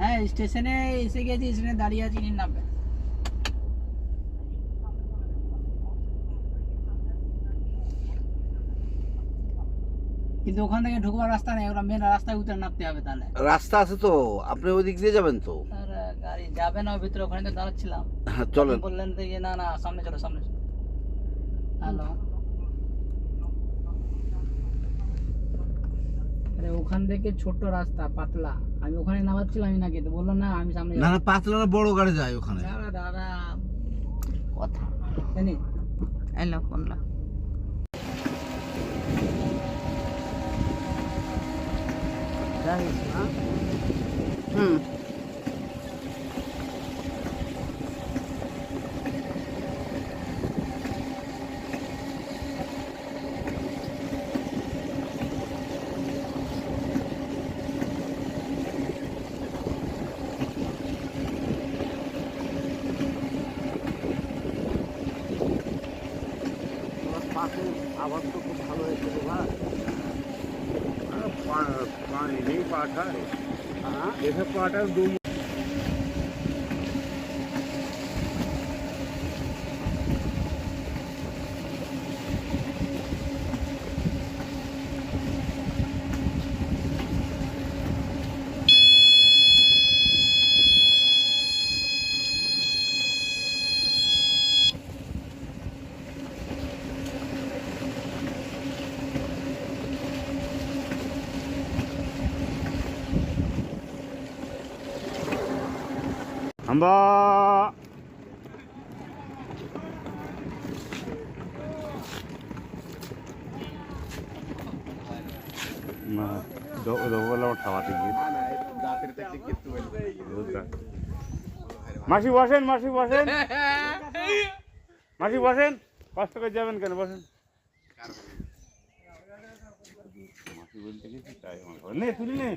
হ্যাঁ স্টেশনে এসে গেছি স্টেশনে দাঁড়িয়ে আছি নামবে কিন্তু ওখান থেকে ঢুকবার রাস্তা নেই ওরা মেন রাস্তায় উঠে নামতে হবে তাহলে। রাস্তা আছে তো আপনি ওই দিক দিয়ে যাবেন তো। গাড়ি যাবে না ভিতরে ওখানে তো দাঁড়াচ্ছিলাম। হ্যাঁ চলেন। বললেন যে না না সামনে চলো সামনে চলো। হ্যালো আরে ওখান থেকে ছোট রাস্তা পাতলা। আমি ওখানে নামাচ্ছিলাম নাকি তো বলল না আমি সামনে না না পাতলা না বড় গাড়ি যায় ওখানে। দাদা দাদা কথা। জানি। এলো কোনটা হুম। আবার তো খুব ভালো হয়েছে রে ভাই পানি নেই পাঠায় এসে পাঠায় দু 한바 না গিয়ে মাসি বসেন মাসি বসেন। মাসি বসেন কষ্ট করে যাবেন কেন? বসেন। তুলি নে